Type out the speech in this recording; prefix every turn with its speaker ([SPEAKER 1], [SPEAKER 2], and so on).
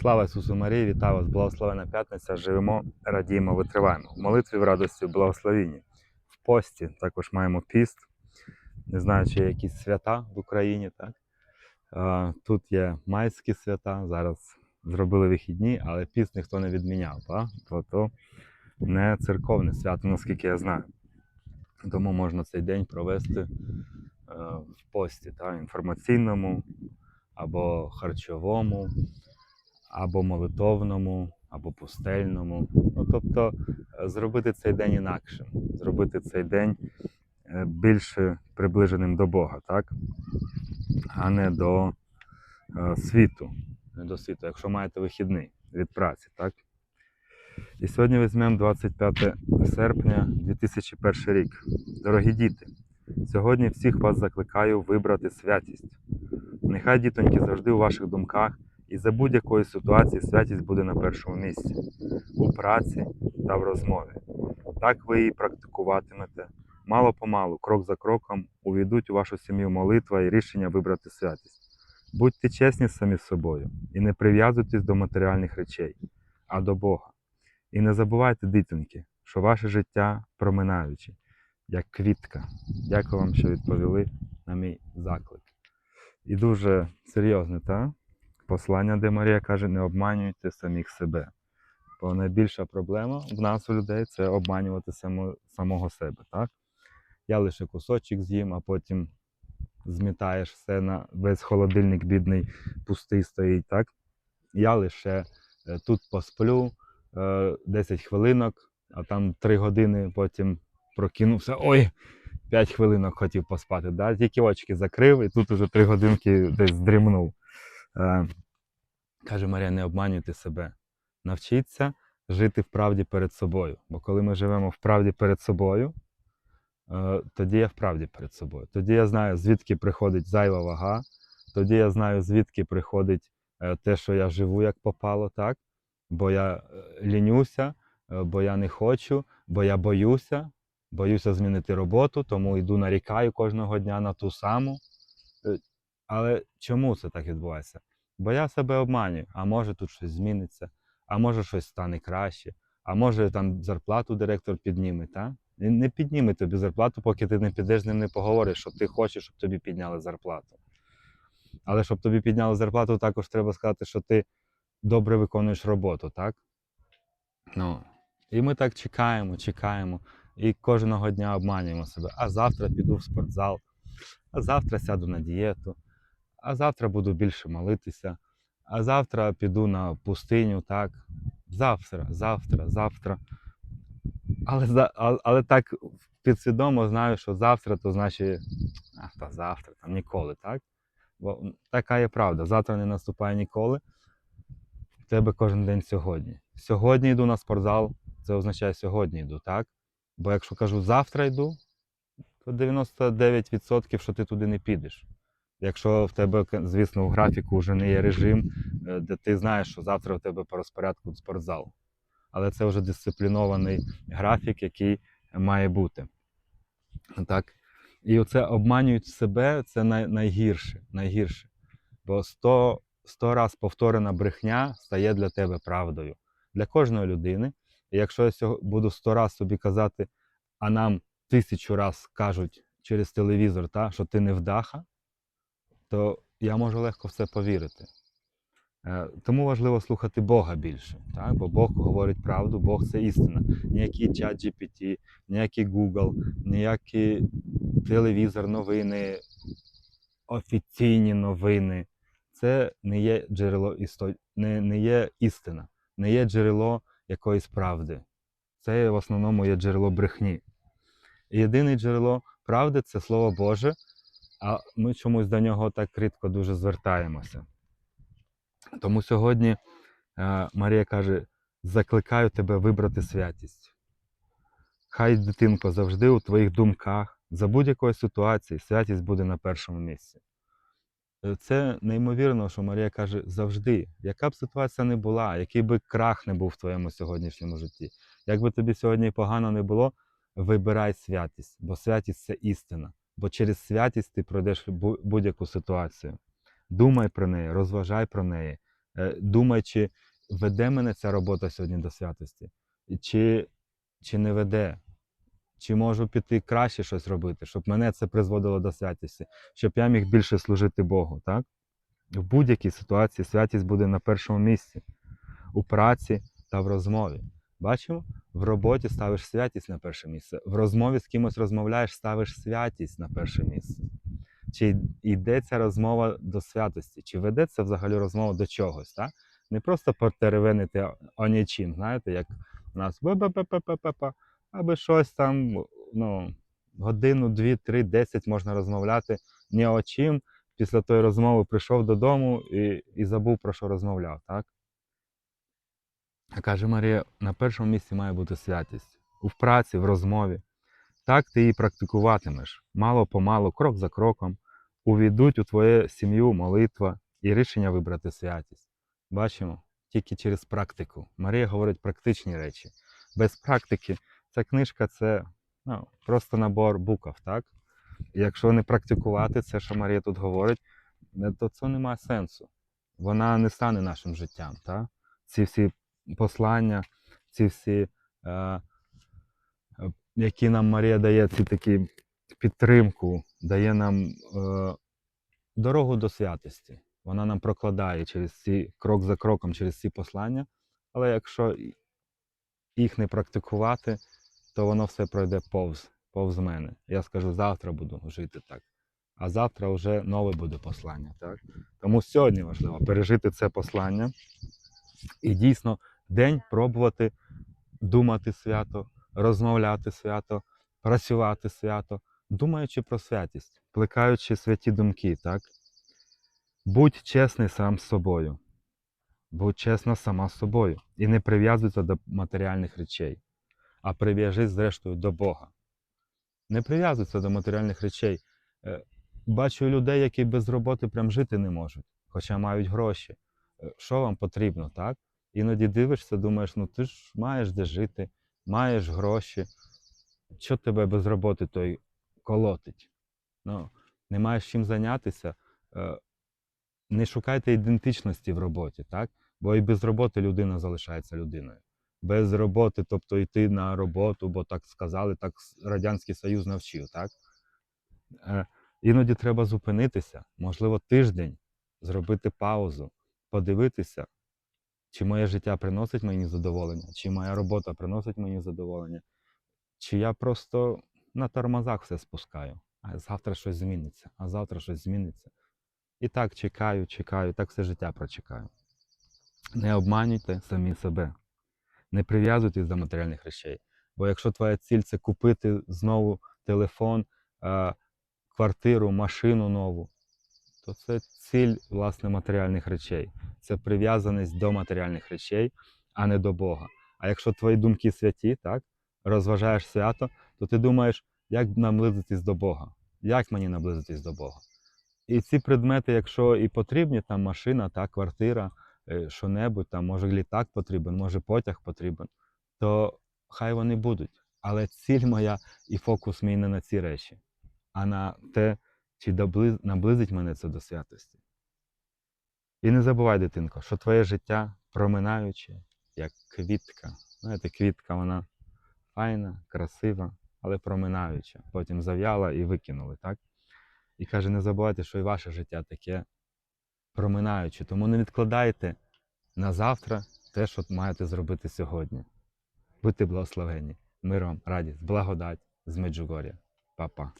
[SPEAKER 1] Слава Ісусу Марії, вітаю вас, благословена п'ятниця. Живемо, радіємо, витриваємо. В молитві в радості, в благословінні. В пості також маємо піст. Не знаю, чи є якісь свята в Україні. Так? Тут є майські свята, зараз зробили вихідні, але піст ніхто не відміняв. Так? То, то не церковне свято, наскільки я знаю. Тому можна цей день провести е, в пості, так? інформаційному або харчовому або молитовному, або пустельному. Ну, тобто е, зробити цей день інакшим, зробити цей день е, більше приближеним до Бога, так? а не до е, світу. Не до світу, якщо маєте вихідний від праці, так? І сьогодні візьмемо 25 серпня 2001 рік. Дорогі діти, сьогодні всіх вас закликаю вибрати святість. Нехай дітоньки завжди у ваших думках і за будь-якої ситуації святість буде на першому місці у праці та в розмові. Так ви її практикуватимете. Мало помалу, крок за кроком, увійдуть у вашу сім'ю молитва і рішення вибрати святість. Будьте чесні самі з собою і не прив'язуйтесь до матеріальних речей, а до Бога. І не забувайте, дитинки, що ваше життя проминаюче, як квітка. Дякую вам, що відповіли на мій заклик. І дуже серйозне, так? Послання, де Марія каже, не обманюйте самих себе. Бо найбільша проблема в нас у людей це обманювати само, самого себе. Так? Я лише кусочок з'їм, а потім змітаєш все на весь холодильник бідний, пустий стоїть. так? Я лише е, тут посплю е, 10 хвилинок, а там 3 години потім прокинувся. Ой! 5 хвилинок хотів поспати. Да? Тільки очки закрив, і тут уже 3 годинки десь здрімнув. Е, Каже Марія, не обманюйте себе. Навчіться жити в правді перед собою. Бо коли ми живемо в правді перед собою, е, тоді я в правді перед собою. Тоді я знаю, звідки приходить зайва вага, тоді я знаю, звідки приходить е, те, що я живу, як попало, так? Бо я лінюся, бо я не хочу, бо я боюся, боюся змінити роботу, тому йду нарікаю кожного дня на ту саму. Але чому це так відбувається? Бо я себе обманюю, а може тут щось зміниться, а може щось стане краще, а може там зарплату директор підніме, та? Не підніме тобі зарплату, поки ти не підеш з ним не поговориш, що ти хочеш, щоб тобі підняли зарплату. Але щоб тобі підняли зарплату, також треба сказати, що ти добре виконуєш роботу, так? Ну, і ми так чекаємо, чекаємо, і кожного дня обманюємо себе. А завтра піду в спортзал, а завтра сяду на дієту, а завтра буду більше молитися, а завтра піду на пустиню, так. Завтра, завтра, завтра. Але, але так підсвідомо знаю, що завтра то значить, а, та завтра, там ніколи, так? Бо така є правда. Завтра не наступає ніколи. В тебе кожен день сьогодні. Сьогодні йду на спортзал, це означає сьогодні йду, так? Бо якщо кажу завтра йду, то 99% що ти туди не підеш. Якщо в тебе, звісно, в графіку вже не є режим, е, де ти знаєш, що завтра у тебе по розпорядку спортзал. Але це вже дисциплінований графік, який має бути. Так? І оце обманюють себе, це най, найгірше, найгірше. Бо 100, 100 раз повторена брехня стає для тебе правдою. Для кожної людини. І якщо я буду 100 раз собі казати, а нам тисячу раз кажуть через телевізор, та, що ти не вдаха, то я можу легко в це повірити. Е, Тому важливо слухати Бога більше, так? бо Бог говорить правду, Бог це істина. Ніякий чат GPT, ніякий Google, ніякий телевізор, новини, офіційні новини. Це не є джерело істо... не, не є істина, не є джерело якоїсь правди. Це в основному є джерело брехні. Єдине джерело правди це Слово Боже, а ми чомусь до нього так рідко дуже звертаємося. Тому сьогодні е, Марія каже: закликаю тебе вибрати святість. Хай, дитинко, завжди у твоїх думках, за будь-якої ситуації, святість буде на першому місці. Е, Це неймовірно, що Марія каже завжди, яка б ситуація не була, який би крах не був в твоєму сьогоднішньому житті. Як би тобі сьогодні погано не було, вибирай святість, бо святість це істина. Бо через святість ти пройдеш будь-яку ситуацію. Думай про неї, розважай про неї, Е, Думай, чи веде мене ця робота сьогодні до святості, чи, чи не веде. Чи можу піти краще щось робити, щоб мене це призводило до святості, щоб я міг більше служити Богу, так? В будь-якій ситуації святість буде на першому місці у праці та в розмові. Бачимо, в роботі ставиш святість на перше місце, в розмові з кимось розмовляєш, ставиш святість на перше місце. Чи йде ця розмова до святості, чи ведеться взагалі розмова до чогось, так? Не просто потеревенити о- нічим, знаєте, як у нас бе-бе-бе-бе-бе-бе, аби щось там, ну, годину, дві, три, десять можна розмовляти ні о чим. Після тої розмови прийшов додому і, і забув про що розмовляв, так? Каже Марія, на першому місці має бути святість. У праці, в розмові. Так ти її практикуватимеш. Мало помалу, крок за кроком, увійдуть у твою сім'ю молитва і рішення вибрати святість. Бачимо, тільки через практику. Марія говорить практичні речі. Без практики ця книжка це ну, просто набор букв, так? І якщо не практикувати це, що Марія тут говорить, то це немає сенсу. Вона не стане нашим життям. Так? Ці всі послання, ці всі, е, які нам Марія дає, ці такі підтримку, дає нам е, дорогу до святості. Вона нам прокладає через ці крок за кроком, через ці послання. Але якщо їх не практикувати, то воно все пройде повз, повз мене. Я скажу, завтра буду жити так. А завтра вже нове буде послання. Так? Тому сьогодні важливо пережити це послання і дійсно день пробувати думати свято, розмовляти свято, працювати свято, думаючи про святість, плекаючи святі думки, так? Будь чесний сам з собою. Будь чесна сама з собою. І не прив'язуйся до матеріальних речей, а прив'яжись зрештою до Бога. Не прив'язуйся до матеріальних речей. Е, Бачу людей, які без роботи прям жити не можуть, хоча мають гроші. Е, Що вам потрібно, так? Іноді дивишся, думаєш, ну ти ж маєш де жити, маєш гроші. Що тебе без роботи той колотить? Ну, не маєш чим зайнятися. Е, Не шукайте ідентичності в роботі, так? Бо і без роботи людина залишається людиною. Без роботи, тобто йти на роботу, бо так сказали, так Радянський Союз навчив, так? Е, Іноді треба зупинитися, можливо, тиждень, зробити паузу, подивитися, чи моє життя приносить мені задоволення, чи моя робота приносить мені задоволення, чи я просто на тормозах все спускаю, а завтра щось зміниться, а завтра щось зміниться. І так чекаю, чекаю, так все життя прочекаю. Не обманюйте самі себе, не прив'язуйтесь до матеріальних речей. Бо якщо твоя ціль це купити знову телефон, квартиру, машину нову, то це ціль власне матеріальних речей. Це прив'язаність до матеріальних речей, а не до Бога. А якщо твої думки святі, так, розважаєш свято, то ти думаєш, як наблизитись до Бога? Як мені наблизитись до Бога? І ці предмети, якщо і потрібні, там машина, та квартира, е, що-небудь, там може літак потрібен, може потяг потрібен, то хай вони будуть. Але ціль моя і фокус мій не на ці речі, а на те, чи наблизить мене це до святості. І не забувай, дитинко, що твоє життя проминаюче, як квітка. Знаєте, квітка вона файна, красива, але проминаюча. Потім зав'яла і викинули, так? І каже, не забувайте, що і ваше життя таке проминаюче. Тому не відкладайте на завтра те, що маєте зробити сьогодні. Будьте благословені. Мир вам, радість, благодать з Меджугор'я. Па-па.